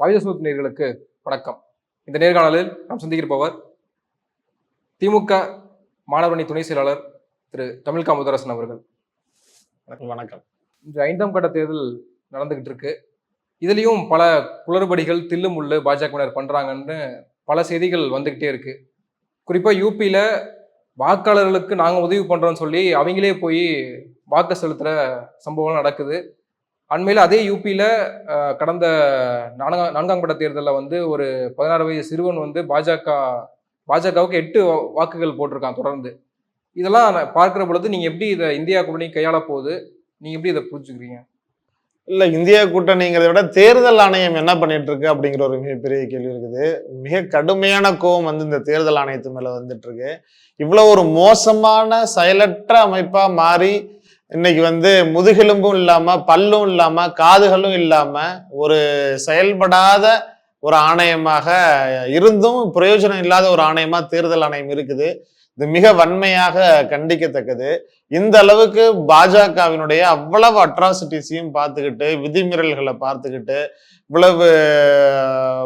வாயுசூத் நேர்களுக்கு வணக்கம். இந்த நேர்காணலில் நாம் சந்திக்கிருப்பவர் திமுக மாணவரணி துணை செயலாளர் திரு தமிழ்கா முதரசன் அவர்கள். வணக்கம் இன்று ஐந்தாம் கட்ட தேர்தல் நடந்துகிட்டு இருக்கு இதுலயும் பல குளறுபடிகள் தில்லு முள்ளு பாஜகவினர் பண்றாங்கன்னு பல செய்திகள் வந்துகிட்டே இருக்கு. குறிப்பா யூபியில வாக்காளர்களுக்கு நாங்க உதவி பண்றோம்னு சொல்லி அவங்களே போய் வாக்கு செலுத்துற சம்பவம் நடக்குது. அண்மையில் அதே யூபியில் கடந்த நான்காம் நான்காம் கட்ட தேர்தலில் வந்து ஒரு பதினாறு வயது சிறுவன் வந்து பாஜக பாஜகவுக்கு எட்டு வாக்குகள் போட்டிருக்கான் தொடர்ந்து. இதெல்லாம் பார்க்குற பார்க்கிற பொழுது நீங்கள் எப்படி இதை இந்தியா கூட்டணி கையாள போகுது? நீங்கள் எப்படி இதை புரிஞ்சுக்கிறீங்க? இல்லை இந்தியா கூட்டணிங்கிறத விட தேர்தல் ஆணையம் என்ன பண்ணிட்டு இருக்கு அப்படிங்கிற ஒரு மிகப்பெரிய கேள்வி இருக்குது. மிக கடுமையான கோபம் வந்து இந்த தேர்தல் ஆணையத்து மேலே வந்துட்டு இருக்கு. இவ்வளோ ஒரு மோசமான செயலற்ற அமைப்பாக மாறி இன்னைக்கு வந்து முதுகெலும்பும் இல்லாமல் பல்லும் இல்லாமல் காதுகளும் இல்லாமல் ஒரு செயல்படாத ஒரு ஆணையமாக இருந்தும் பிரயோஜனம் இல்லாத ஒரு ஆணையமாக தேர்தல் ஆணையம் இருக்குது. இது மிக வன்மையாக கண்டிக்கத்தக்கது. இந்த அளவுக்கு பாஜகவினுடைய அவ்வளவு அட்ராசிட்டிஸையும் பார்த்துக்கிட்டு விதிமீறல்களை பார்த்துக்கிட்டு இவ்வளவு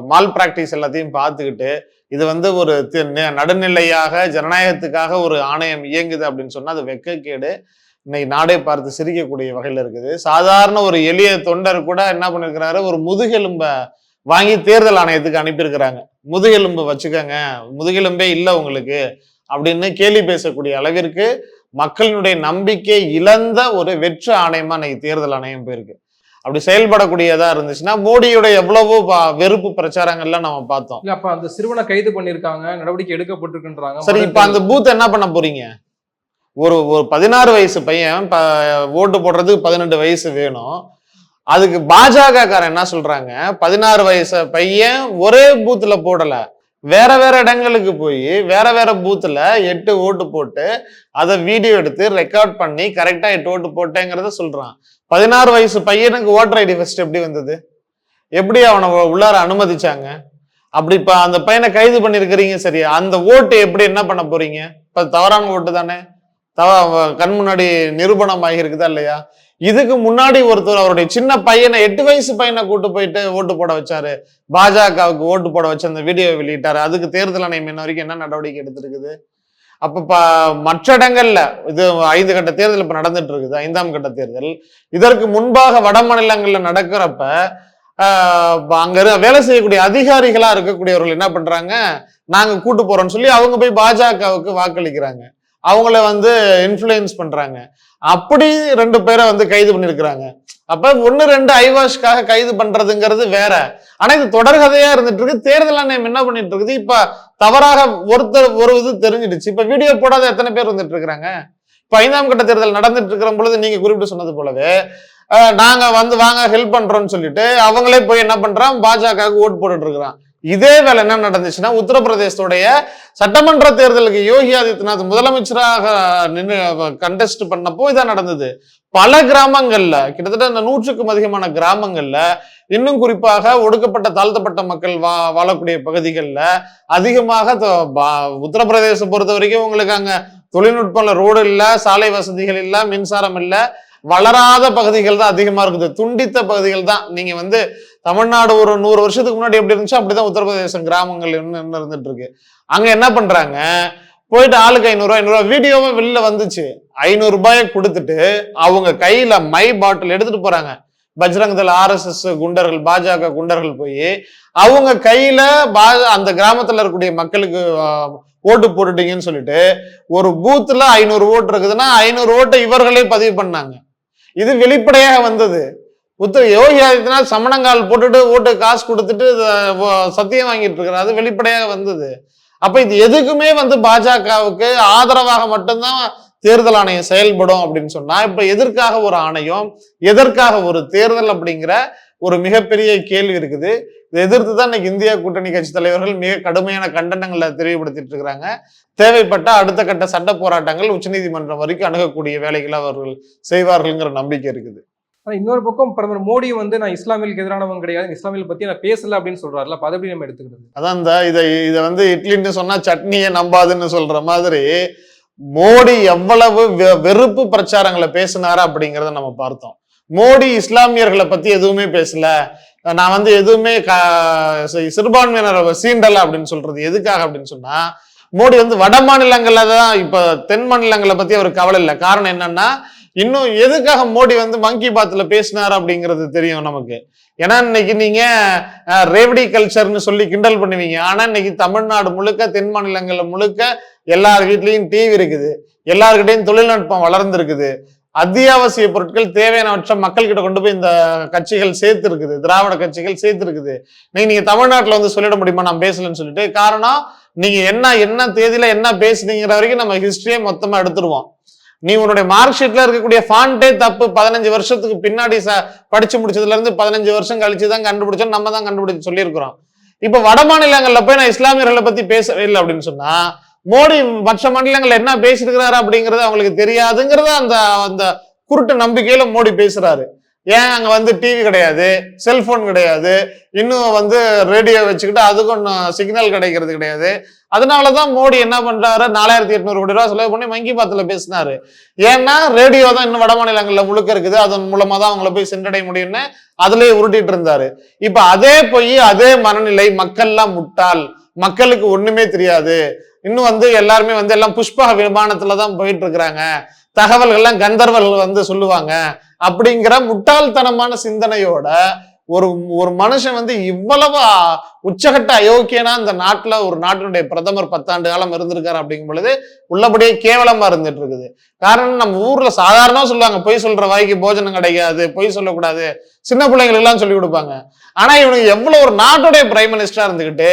மால் பிராக்டிஸ் எல்லாத்தையும் பார்த்துக்கிட்டு இது வந்து ஒரு தி- நடுநிலையாக ஜனநாயகத்துக்காக ஒரு ஆணையம் இயங்குது அப்படின்னு சொன்னால் அது வெக்கக்கேடு. இன்னைக்கு நாடே பார்த்து சிரிக்கக்கூடிய வகையில இருக்குது. சாதாரண ஒரு எளிய தொண்டர் கூட என்ன பண்ணிருக்கிறாரு? ஒரு முதுகெலும்ப வாங்கி தேர்தல் ஆணையத்துக்கு அனுப்பியிருக்கிறாங்க. முதுகெலும்பு வச்சுக்கோங்க. முதுகெலும்பே இல்லை உங்களுக்கு அப்படின்னு கேலி பேசக்கூடிய அளவிற்கு மக்களினுடைய நம்பிக்கை இழந்த ஒரு வெற்று ஆணையமா இன்னைக்கு தேர்தல் ஆணையம் போயிருக்கு. அப்படி செயல்படக்கூடியதா இருந்துச்சுன்னா மோடியோட எவ்வளவோ வெறுப்பு பிரச்சாரங்கள்லாம் நம்ம பார்த்தோம். இல்லை அப்போ அந்த சிறுவனை கைது பண்ணியிருக்காங்க நடவடிக்கை எடுக்கப்பட்டிருக்குன்றாங்க. சரி இப்ப அந்த பூத் என்ன பண்ண போறீங்க? ஒரு ஒரு பதினாறு வயசு பையன் ப- ஓட்டு போடுறதுக்கு பதினெட்டு வயசு வேணும். அதுக்கு பாஜக காரன் என்ன சொல்றாங்க? பதினாறு வயசு பையன் ஒரே பூத்துல போடல. வேற வேற இடங்களுக்கு போய் வேற வேற பூத்துல எட்டு ஓட்டு போட்டு அதை வீடியோ எடுத்து ரெக்கார்ட் பண்ணி கரெக்டா எட்டு ஓட்டு போட்டேங்கிறத சொல்றான். பதினாறு வயசு பையனுக்கு ஓட்டர் ஐடி ஃபர்ஸ்ட் எப்படி வந்தது? எப்படி அவனை உள்ளார அனுமதிச்சாங்க? அப்படி இப்ப அந்த பையனை கைது பண்ணிருக்கிறீங்க சரி. அந்த ஓட்டு எப்படி என்ன பண்ண போறீங்க? இப்ப தவறான ஓட்டு தானே? தவ கண் முன்னாடி நிரூபணம் ஆகியிருக்குதா இல்லையா? இதுக்கு முன்னாடி ஒருத்தர் அவருடைய சின்ன பையனை எட்டு வயசு பையனை கூட்டு போயிட்டு ஓட்டு போட வச்சாரு. பாஜகவுக்கு ஓட்டு போட வச்சு அந்த வீடியோ வெளியிட்டாரு. அதுக்கு தேர்தல் ஆணையம் இன்ன வரைக்கும் என்ன நடவடிக்கை எடுத்திருக்குது? அப்ப மற்ற இடங்கள்ல இது ஐந்து கட்ட தேர்தல் இப்ப நடந்துட்டு இருக்குது ஐந்தாம் கட்ட தேர்தல். இதற்கு முன்பாக வட மாநிலங்கள்ல நடக்கிறப்ப அங்க வேலை செய்யக்கூடிய அதிகாரிகளா இருக்கக்கூடியவர்கள் என்ன பண்றாங்க? நாங்க கூட்டு போறோம்னு சொல்லி அவங்க போய் பாஜகவுக்கு வாக்களிக்கிறாங்க. அவங்கள வந்து இன்ஃப்ளூயன்ஸ் பண்றாங்க. அப்படி ரெண்டு பேரை வந்து கைது பண்ணியிருக்கிறாங்க. அப்ப ஒன்னு ரெண்டு ஐவாஷ்காக கைது பண்றதுங்கிறது வேற. ஆனா இது தொடர்கதையா இருந்துட்டு இருக்கு தேர்தல் ஆணையம் என்ன பண்ணிட்டு இருக்குது இப்ப தவறாக ஒருத்தர் ஒரு இது தெரிஞ்சிடுச்சு. இப்ப வீடியோ போடாத எத்தனை பேர் வந்துட்டு இருக்கிறாங்க இப்ப ஐந்தாம் கட்ட தேர்தல் நடந்துட்டு இருக்கிற பொழுது நீங்க குறிப்பிட்டு சொன்னது போலவே நாங்க வந்து வாங்க ஹெல்ப் பண்றோம்னு சொல்லிட்டு அவங்களே போய் என்ன பண்றான்? பாஜகவுக்கு ஓட் போட்டுட்டு இருக்கிறான் இதே வேலை என்ன நடந்துச்சுன்னா உத்தரப்பிரதேசத்துடைய சட்டமன்ற தேர்தலுக்கு யோகி ஆதித்யநாத் முதலமைச்சராக நின்று கண்டெஸ்ட் பண்ணப்போ இதான் நடந்தது. பல கிராமங்கள்ல கிட்டத்தட்ட இந்த நூற்றுக்கும் அதிகமான கிராமங்கள்ல இன்னும் குறிப்பாக ஒடுக்கப்பட்ட தாழ்த்தப்பட்ட மக்கள் வா வாழக்கூடிய பகுதிகளில் அதிகமாக த- உத்தரப்பிரதேசம் பொறுத்த வரைக்கும் உங்களுக்கு அங்க தொழில்நுட்பம்ல ரோடு இல்ல சாலை வசதிகள் இல்லை மின்சாரம் இல்லை வளராத பகுதிகள் தான் அதிகமா இருக்குது. துண்டித்த பகுதிகள் தான். நீங்க வந்து தமிழ்நாடு ஒரு நூறு வருஷத்துக்கு முன்னாடி எப்படி இருந்துச்சோ அப்படிதான் உத்தரப்பிரதேசம் கிராமங்கள் இன்னும் இன்னும் இருந்துட்டு இருக்கு அங்க என்ன பண்றாங்க? போயிட்டு ஆளுக்கு ஐநூறுரூவா ஐநூறுரூவா வீடியோவே வெளில வந்துச்சு. ஐநூறு ரூபாயை கொடுத்துட்டு அவங்க கையில மை பாட்டில் எடுத்துட்டு போறாங்க. பஜ்ரங் தள் ஆர்எஸ்எஸ் குண்டர்கள் பாஜக குண்டர்கள் போய் அவங்க கையில பா அந்த கிராமத்துல இருக்கக்கூடிய மக்களுக்கு ஓட்டு போட்டுட்டீங்கன்னு சொல்லிட்டு ஒரு பூத்துல ஐநூறு ஓட்டு இருக்குதுன்னா ஐநூறு ஓட்டை இவர்களே பதிவு பண்ணாங்க. இது வெளிப்படையாக வந்தது. உத்தர யோகி ஆதித்யநாத் சமணங்கால் போட்டுட்டு ஓட்டு காசு கொடுத்துட்டு சத்தியம் வாங்கிட்டு இருக்கிறார் அது வெளிப்படையாக வந்தது. அப்ப இது எதுக்குமே வந்து பாஜகவுக்கு ஆதரவாக மட்டும்தான் தேர்தல் ஆணையம் செயல்படும் அப்படின்னு சொன்னா இப்ப எதற்காக ஒரு ஆணையம் எதற்காக ஒரு தேர்தல் அப்படிங்கிற ஒரு மிகப்பெரிய கேள்வி இருக்குது. இதை எதிர்த்து தான் இன்னைக்கு இந்தியா கூட்டணி கட்சி தலைவர்கள் மிக கடுமையான கண்டனங்களை தெரியப்படுத்திட்டு இருக்கிறாங்க தேவைப்பட்ட அடுத்த கட்ட சட்ட போராட்டங்கள் உச்சநீதிமன்றம் வரைக்கும் அணுகக்கூடிய வேலைகளை அவர்கள் செய்வார்கள்ங்கிற நம்பிக்கை இருக்குது. ஆனால் இன்னொரு பக்கம் பிரதமர் மோடி வந்து நான் இஸ்லாமியலுக்கு எதிரானவங்க கிடையாது. இஸ்லாமியல் பத்தி நான் பேசல அப்படின்னு சொல்றாருல அப்ப அதை எப்படி நம்ம எடுத்துக்கிறது? அதான் இந்த இதை இதை வந்து இட்லின்னு சொன்னா சட்னியை நம்பாதுன்னு சொல்ற மாதிரி மோடி எவ்வளவு வெ- வெறுப்பு பிரச்சாரங்களை பேசினாரு அப்படிங்கிறத நம்ம பார்த்தோம். மோடி இஸ்லாமியர்களை பத்தி எதுவுமே பேசல. நான் வந்து எதுவுமே சிறுபான்மையினரை சிறுபான்மையினர் சீண்டல அப்படின்னு சொல்றது எதுக்காக அப்படின்னு சொன்னா மோடி வந்து வட மாநிலங்கள்ல தான் இப்ப தென் மாநிலங்களை பத்தி அவர் கவலை இல்லை. காரணம் என்னன்னா இன்னும் எதுக்காக மோடி வந்து மங்கி பாத்துல பேசினார் அப்படிங்கிறது தெரியும் நமக்கு. ஏன்னா இன்னைக்கு நீங்க ரேவடி கல்ச்சர்னு சொல்லி கிண்டல் பண்ணுவீங்க. ஆனா இன்னைக்கு தமிழ்நாடு முழுக்க தென் மாநிலங்கள்ல முழுக்க எல்லார் வீட்லயும் டிவி இருக்குது. எல்லார்கிட்டயும் தொழில்நுட்பம் வளர்ந்துருக்குது. அத்தியாவசிய பொருட்கள் தேவையானவற்றை மக்கள்கிட்ட கொண்டு போய் இந்த கட்சிகள் சேர்த்து இருக்குது திராவிட கட்சிகள் சேர்த்து இருக்குது நீங்க நீங்க தமிழ்நாட்டுல வந்து சொல்லிட முடியுமா? நான் பேசலன்னு சொல்லிட்டு. காரணம் நீங்க என்ன என்ன தேதியில என்ன பேசுனீங்கிற வரைக்கும் நம்ம ஹிஸ்டரியே மொத்தமா எடுத்துருவோம். நீ உன்னுடைய மார்க் ஷீட்ல இருக்கக்கூடிய ஃபாண்டே தப்பு. பதினஞ்சு வருஷத்துக்கு பின்னாடி ச படிச்சு முடிச்சதுல இருந்து பதினஞ்சு வருஷம் கழிச்சு தான் கண்டுபிடிச்சோம் நம்ம தான் கண்டுபிடிச்சு சொல்லியிருக்கிறோம். இப்ப வட மாநிலங்கள்ல போய் நான் இஸ்லாமியர்களை பத்தி பேசவே இல்லை அப்படின்னு சொன்னா மோடி மற்ற மாநிலங்கள்ல என்ன பேசியிருக்கிறாரு அப்படிங்கறது அவங்களுக்கு தெரியாதுங்கிறத அந்த அந்த குருட்டு நம்பிக்கையில மோடி பேசுறாரு. ஏன் அங்க வந்து டிவி கிடையாது செல்போன் கிடையாது இன்னும் வந்து ரேடியோ வச்சுக்கிட்டு அதுக்கும் சிக்னல் கிடைக்கிறது கிடையாது. அதனாலதான் மோடி என்ன பண்றாரு? நாலாயிரத்தி எட்நூறு கோடி ரூபாய் செலவு பண்ணி மங்கி பாத்துல பேசினாரு. ஏன்னா ரேடியோ தான் இன்னும் வட மாநிலங்கள்ல முழுக்க இருக்குது. அதன் மூலமா தான் அவங்கள போய் சென்றடைய முடியும்னு அதுலயே உருட்டிட்டு இருந்தாரு. இப்ப அதே போய் அதே மனநிலை மக்கள்லாம் முட்டாள். மக்களுக்கு ஒண்ணுமே தெரியாது. இன்னும் வந்து எல்லாருமே வந்து எல்லாம் புஷ்பக விமானத்துல தான் போயிட்டு இருக்கிறாங்க தகவல்கள்லாம் கந்தர்வர்கள் வந்து சொல்லுவாங்க. அப்படிங்கிற முட்டாள்தனமான சிந்தனையோட ஒரு ஒரு மனுஷன் வந்து இவ்வளவு உச்சகட்ட அயோக்கியனா இந்த நாட்டுல ஒரு நாட்டினுடைய பிரதமர் பத்தாண்டு காலம் இருந்திருக்காரு அப்படிங்கும் பொழுது உள்ளபடியே கேவலமா இருந்துட்டு இருக்குது. காரணம் நம்ம ஊர்ல சாதாரணமா சொல்லுவாங்க பொய் சொல்ற வாய்க்கு போஜனம் கிடைக்காது பொய் சொல்லக்கூடாது சின்ன பிள்ளைங்களுக்கு எல்லாம் சொல்லி கொடுப்பாங்க. ஆனா இவனுக்கு எவ்வளவு ஒரு நாட்டுடைய பிரைம் மினிஸ்டரா இருந்துகிட்டு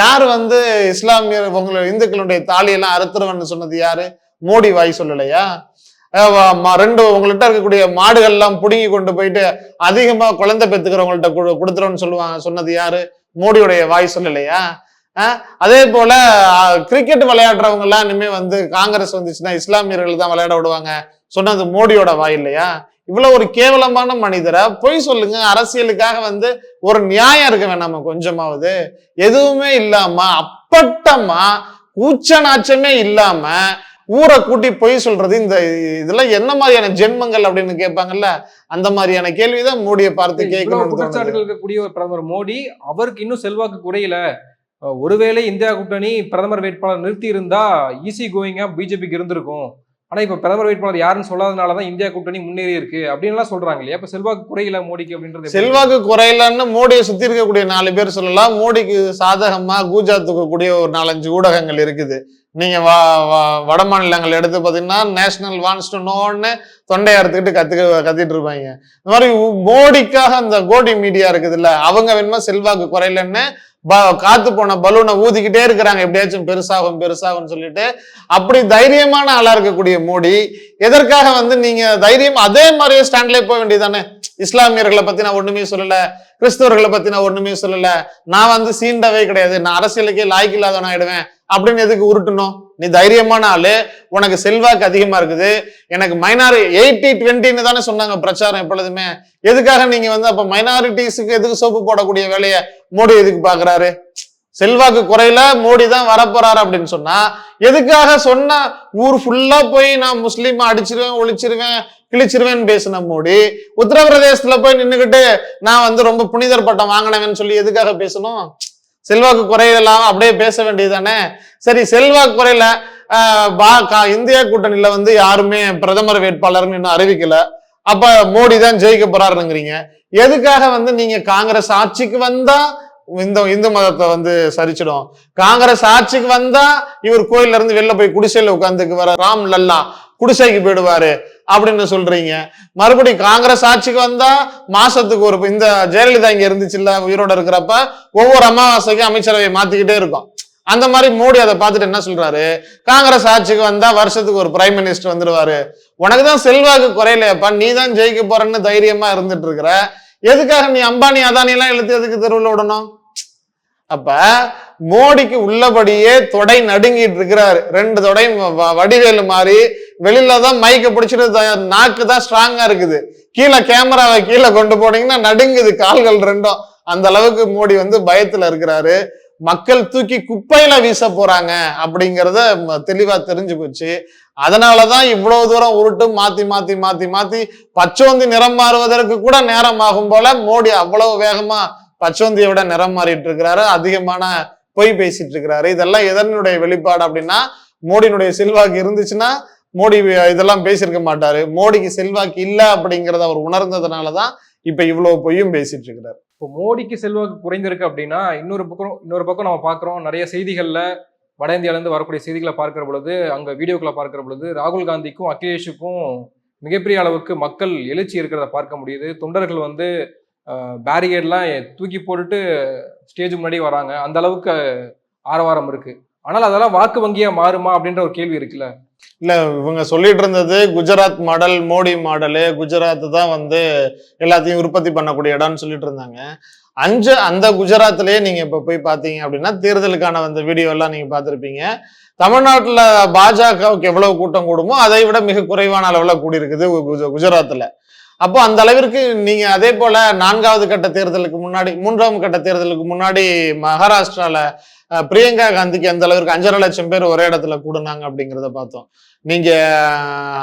யார் வந்து இஸ்லாமியர் உங்களை இந்துக்களுடைய தாலியெல்லாம் அறுத்துருவன்னு சொன்னது யாரு? மோடி வாய் சொல்லலையா? ரெண்டு உங்கள்கிட்ட இருக்கக்கூடிய மாடுகள் எல்லாம் புடுங்கி கொண்டு போயிட்டு அதிகமா குழந்தை பெத்துக்கிறவங்கள்ட்ட கொடு கொடுத்துருவோம்னு சொல்லுவாங்க. சொன்னது யாரு? மோடியுடைய வாய் சொல்லலையா? அதே போல கிரிக்கெட் விளையாடுறவங்க எல்லாம் இனிமே வந்து காங்கிரஸ் வந்துச்சுன்னா இஸ்லாமியர்கள் தான் விளையாட விடுவாங்க. சொன்னது மோடியோட வாய் இல்லையா? இவ்வளவு ஒரு கேவலமான மனிதரை? பொய் சொல்லுங்க அரசியலுக்காக வந்து ஒரு நியாயம் இருக்க வேணாமா கொஞ்சமாவது? எதுவுமே இல்லாம அப்பட்டமா கூச்ச நாச்சமே இல்லாம ஊரை கூட்டி பொய் சொல்றது இந்த இதெல்லாம் என்ன மாதிரியான ஜென்மங்கள் அப்படின்னு கேட்பாங்கல்ல? அந்த மாதிரியான கேள்விதான் மோடியை பார்த்து கேட்கணும் குற்றச்சாட்டுகள் இருக்கக்கூடிய ஒரு பிரதமர் மோடி அவருக்கு இன்னும் செல்வாக்கு குறையல. ஒருவேளை இந்தியா கூட்டணி பிரதமர் வேட்பாளர் நிறுத்தி இருந்தா ஈஸி கோயிங்கா பிஜேபிக்கு இருந்திருக்கும். ஆனா இப்ப பிரதமர் வேட்பாளர் யாருன்னு சொல்லாதனாலதான் இந்தியா கூட்டணி முன்னேறி இருக்கு அப்படின்னு எல்லாம் சொல்றாங்க இல்லையா? இப்ப செல்வாக்கு குறையல மோடிக்கு அப்படின்றது? செல்வாக்கு குறையலன்னு மோடியை சுத்தி இருக்கக்கூடிய நாலு பேர் சொல்லலாம். மோடிக்கு சாதகமா கூஜா தூக்கக்கூடிய ஒரு நாலஞ்சு ஊடகங்கள் இருக்குது. நீங்கள் வா வா- வட மாநிலங்கள் எடுத்து பார்த்தீங்கன்னா நேஷனல் வான்ஸ் டு நோன்னு தொண்டையை அறுத்துக்கிட்டு கத்துக்க கத்திட்டு இருப்பாங்க. இந்த மாதிரி மோடிக்காக அந்த கோடி மீடியா இருக்குதுல்ல அவங்க வேணுமா செல்வாக்கு குறையலன்னு ப- காத்து போன பலூனை ஊதிக்கிட்டே இருக்கிறாங்க. எப்படியாச்சும் பெருசாகும் பெருசாகும்னு சொல்லிட்டு அப்படி தைரியமான ஆளா இருக்கக்கூடிய மோடி எதற்காக வந்து நீங்க தைரியம் அதே மாதிரியே ஸ்டாண்ட்லேயே போக வேண்டியதானே இஸ்லாமியர்களை பத்தி நான் ஒண்ணுமே சொல்லல கிறிஸ்தவர்களை பத்தி நான் ஒண்ணுமே சொல்லல. நான் வந்து சீண்டவே கிடையாது. நான் அரசியலுக்கே லாய்க்கு இல்லாதவன் ஆயிடுவேன் அப்படின்னு எதுக்கு உருட்டணும் நீ தைரியமான ஆளு. உனக்கு செல்வாக்கு அதிகமா இருக்குது. எனக்கு மைனாரி எயிட்டி டுவெண்ட்டின்னு தானே சொன்னாங்க பிரச்சாரம் எப்பொழுதுமே. எதுக்காக நீங்க வந்து அப்ப மைனாரிட்டிஸுக்கு எதுக்கு சோப்பு போடக்கூடிய வேலையை மோடி எதுக்கு பாக்குறாரு? செல்வாக்கு குறையில மோடி தான் வரப்போறாரு அப்படின்னு சொன்னா எதுக்காக சொன்ன ஊர் ஃபுல்லா போய் நான் முஸ்லீம் அடிச்சிருவேன் ஒழிச்சிருவேன் கிழிச்சிருவேன்னு பேசின மோடி உத்தரப்பிரதேசத்துல போய் நின்னுகிட்டு நான் வந்து ரொம்ப புனிதர் பட்டம் வாங்கினவன் சொல்லி எதுக்காக பேசணும்? செல்வாக்கு குறையலாம் அப்படியே பேச வேண்டியது தானே சரி செல்வாக்கு குறையில. இந்திய பா- கா- கூட்டணியில வந்து யாருமே பிரதமர் வேட்பாளர்னு இன்னும் அறிவிக்கல. அப்ப மோடி தான் ஜெயிக்க போறாருங்கிறீங்க. எதுக்காக வந்து நீங்க காங்கிரஸ் ஆட்சிக்கு வந்தா இந்த இந்து மதத்தை வந்து சரிச்சிடும்? காங்கிரஸ் ஆட்சிக்கு வந்தா இவர் கோயில்ல இருந்து வெளில போய் குடிசையில உட்காந்துக்கு வர ராம் லல்லா குடிசைக்கு போயிடுவாரு. அப்படின்னு சொல்றீங்க. மறுபடியும் காங்கிரஸ் ஆட்சிக்கு வந்தா மாசத்துக்கு ஒரு இந்த ஜெயலலிதா இங்க இருந்துச்சுல்ல உயிரோட இருக்கிறப்ப ஒவ்வொரு அமாவாசைக்கும் அமைச்சரவை மாத்திக்கிட்டே இருக்கும். அந்த மாதிரி மோடி அதை பார்த்துட்டு என்ன சொல்றாரு? காங்கிரஸ் ஆட்சிக்கு வந்தா வருஷத்துக்கு ஒரு பிரைம் மினிஸ்டர் வந்துருவாரு. உனக்கு தான் செல்வாக்கு குறையலையப்பா நீ தான் ஜெயிக்க போறன்னு தைரியமா இருந்துட்டு இருக்கிற எதுக்காக நீ அம்பானி அதானி எல்லாம் இழுத்து எதுக்கு தெருவில் விடணும்? அப்ப மோடிக்கு உள்ளபடியே தொடை நடுங்கிட்டு இருக்கிறாரு. ரெண்டு தொடையும் வ- வ- வடிவேலு மாதிரி வெளியில தான் மைக்க பிடிச்சிட்டு நாக்கு தான் ஸ்ட்ராங்கா இருக்குது. கீழே கேமராவை கீழே கொண்டு போனீங்கன்னா நடுங்குது கால்கள் ரெண்டும். அந்த அளவுக்கு மோடி வந்து பயத்துல இருக்கிறாரு. மக்கள் தூக்கி குப்பையில வீச போறாங்க அப்படிங்கிறத ம- தெளிவா தெரிஞ்சு போச்சு. அதனாலதான் இவ்வளவு தூரம் உருட்டு மாத்தி மாத்தி மாத்தி மாத்தி பச்சோந்தி நிறம் மாறுவதற்கு கூட நேரம் ஆகும் போல மோடி அவ்வளவு வேகமா பச்சோந்தியை விட நிறம் மாறிட்டு இருக்கிறாரு. அதிகமான பொய் பேசிட்டு இருக்கிறாரு. இதெல்லாம் எதனுடைய வெளிப்பாடு அப்படின்னா மோடியினுடைய செல்வாக்கு இருந்துச்சுன்னா மோடி இதெல்லாம் பேசியிருக்க மாட்டாரு. மோடிக்கு செல்வாக்கு இல்லை அப்படிங்கிறத அவர் உணர்ந்ததுனால தான் இப்ப இவ்வளவு பொய்யும் பேசிட்டு இருக்கிறார். இப்போ மோடிக்கு செல்வாக்கு குறைந்திருக்கு அப்படின்னா இன்னொரு பக்கம் இன்னொரு பக்கம் நம்ம பார்க்குறோம் நிறைய செய்திகளில் வட இந்தியாவிலேருந்து வரக்கூடிய செய்திகளை பார்க்கிற பொழுது அங்கே வீடியோக்களை பார்க்கிற பொழுது ராகுல் காந்திக்கும் அகிலேஷுக்கும் மிகப்பெரிய அளவுக்கு மக்கள் எழுச்சி இருக்கிறத பார்க்க முடியுது. தொண்டர்கள் வந்து பேரிகேட்லாம் தூக்கி போட்டுட்டு ஸ்டேஜ் முன்னாடி வராங்க. அந்த அளவுக்கு ஆரவாரம் இருக்கு. ஆனால் அதெல்லாம் வாக்கு வங்கியா மாறுமா அப்படின்ற ஒரு கேள்வி இருக்குல்ல? இல்ல இவங்க சொல்லிட்டு இருந்தது குஜராத் மாடல் மோடி மாடலு குஜராத் தான் வந்து எல்லாத்தையும் உற்பத்தி பண்ணக்கூடிய இடம்னு சொல்லிட்டு இருந்தாங்க. அஞ்சு அந்த குஜராத்லயே நீங்க இப்ப போய் பாத்தீங்க அப்படின்னா தேர்தலுக்கான அந்த வீடியோ எல்லாம் நீங்க பாத்திருப்பீங்க தமிழ்நாட்டுல பாஜகவுக்கு எவ்வளவு கூட்டம் கூடுமோ அதை விட மிக குறைவான அளவுல கூடியிருக்குது குஜ- குஜராத்ல அப்போ அந்த அளவிற்கு நீங்க அதே போல நான்காவது கட்ட தேர்தலுக்கு முன்னாடி மூன்றாம் கட்ட தேர்தலுக்கு முன்னாடி மகாராஷ்டிரால பிரியங்கா காந்திக்கு அந்த அளவிற்கு அஞ்சரை லட்சம் பேர் ஒரே இடத்துல கூடுனாங்க அப்படிங்கிறத பார்த்தோம். நீங்க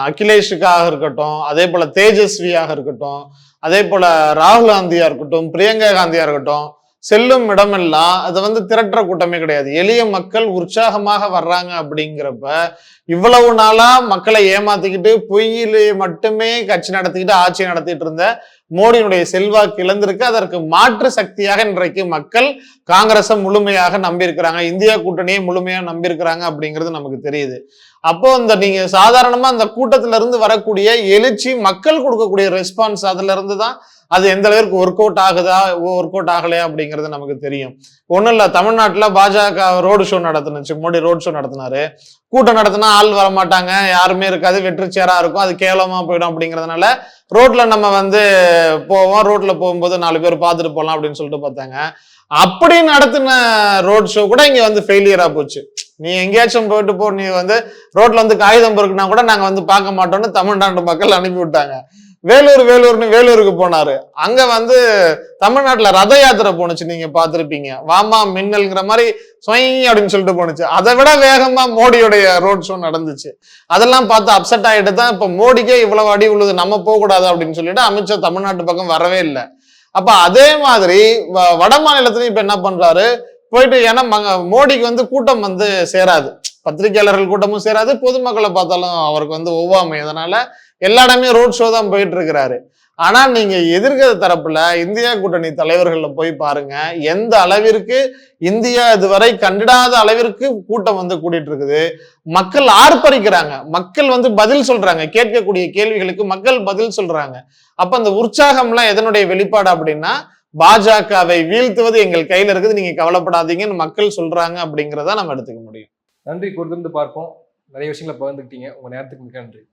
அகிலேஷுக்காக இருக்கட்டும் அதே போல தேஜஸ்வியாக இருக்கட்டும் அதே போல ராகுல் காந்தியா இருக்கட்டும் பிரியங்கா காந்தியா இருக்கட்டும் செல்லும் இடமெல்லாம் அது வந்து திரட்டுற கூட்டமே கிடையாது. எளிய மக்கள் உற்சாகமாக வர்றாங்க அப்படிங்கிறப்ப இவ்வளவு நாளா மக்களை ஏமாத்திக்கிட்டு பொய்யிலே மட்டுமே கட்சி நடத்திக்கிட்டு ஆட்சி நடத்திட்டு இருந்த மோடியினுடைய செல்வாக்கு இழந்திருக்கு. அதற்கு மாற்று சக்தியாக இன்றைக்கு மக்கள் காங்கிரஸை முழுமையாக நம்பியிருக்கிறாங்க. இந்தியா கூட்டணியை முழுமையாக நம்பியிருக்கிறாங்க அப்படிங்கிறது நமக்கு தெரியுது. அப்போ இந்த நீங்க சாதாரணமா அந்த கூட்டத்துல இருந்து வரக்கூடிய எழுச்சி மக்கள் கொடுக்கக்கூடிய ரெஸ்பான்ஸ் அதுல இருந்து தான் அது எந்த அளவிற்கு ஒர்க் அவுட் ஆகுதா ஒர்க் அவுட் ஆகலையா அப்படிங்கிறது நமக்கு தெரியும். ஒண்ணும் இல்ல தமிழ்நாட்டுல பாஜக ரோடு ஷோ நடத்துனுச்சு. மோடி ரோடு ஷோ நடத்தினாரு. கூட்டம் நடத்தினா ஆள் வர மாட்டாங்க யாருமே இருக்காது. வெற்றி சேரா இருக்கும். அது கேவலமா போயிடும் அப்படிங்கறதுனால ரோட்ல நம்ம வந்து போவோம். ரோட்ல போகும்போது நாலு பேர் பார்த்துட்டு போகலாம் அப்படின்னு சொல்லிட்டு பார்த்தாங்க. அப்படி நடத்தின ரோட் ஷோ கூட இங்க வந்து ஃபெயிலியரா போச்சு. நீ எங்கேயாச்சும் போயிட்டு போ நீ வந்து ரோட்ல வந்து காகிதம் பொறுக்குனா கூட நாங்க வந்து பார்க்க மாட்டோம்னு தமிழ்நாட்டு மக்கள் அனுப்பி விட்டாங்க. வேலூர் வேலூர்னு வேலூருக்கு போனாரு. அங்க வந்து தமிழ்நாட்டுல ரத யாத்திரை போனுச்சு நீங்க பாத்திருப்பீங்க வாமா மின்னல்ங்கிற மாதிரி சொய் அப்படின்னு சொல்லிட்டு போனுச்சு அதை விட வேகமா மோடியுடைய ரோட் ஷோ நடந்துச்சு. அதெல்லாம் பார்த்து அப்செட் ஆயிட்டு தான் இப்ப மோடிக்கே இவ்வளவு அடி உள்ளது நம்ம போக கூடாது அப்படின்னு சொல்லிட்டு அமித்ஷா தமிழ்நாட்டு பக்கம் வரவே இல்லை. அப்ப அதே மாதிரி வ- வட மாநிலத்திலையும் இப்ப என்ன பண்றாரு? போயிட்டு ஏன்னா மோடிக்கு வந்து கூட்டம் வந்து சேராது. பத்திரிகையாளர்கள் கூட்டமும் சேராது. பொதுமக்களை பார்த்தாலும் அவருக்கு வந்து ஒவ்வாமை. அதனால எல்லா இடமே ரோட் ஷோ தான் போயிட்டு இருக்கிறாரு. ஆனா நீங்க எதிர்க்கிற தரப்புல இந்தியா கூட்டணி தலைவர்கள்ல போய் பாருங்க. எந்த அளவிற்கு இந்தியா இதுவரை கண்டிடாத அளவிற்கு கூட்டம் வந்து கூட்டிட்டு இருக்குது மக்கள் ஆர்ப்பரிக்கிறாங்க. மக்கள் வந்து பதில் சொல்றாங்க. கேட்கக்கூடிய கேள்விகளுக்கு மக்கள் பதில் சொல்றாங்க. அப்ப அந்த உற்சாகம்லாம் எதனுடைய வெளிப்பாடு அப்படின்னா பாஜகவை வீழ்த்துவது எங்கள் கையில இருக்குது. நீங்க கவலைப்படாதீங்கன்னு மக்கள் சொல்றாங்க அப்படிங்கிறத நம்ம எடுத்துக்க முடியும். நன்றி. கொடுத்திருந்து பார்ப்போம். நிறைய விஷயங்களை பகிர்ந்துக்கிட்டீங்க. உங்க நேரத்துக்கு மிக நன்றி.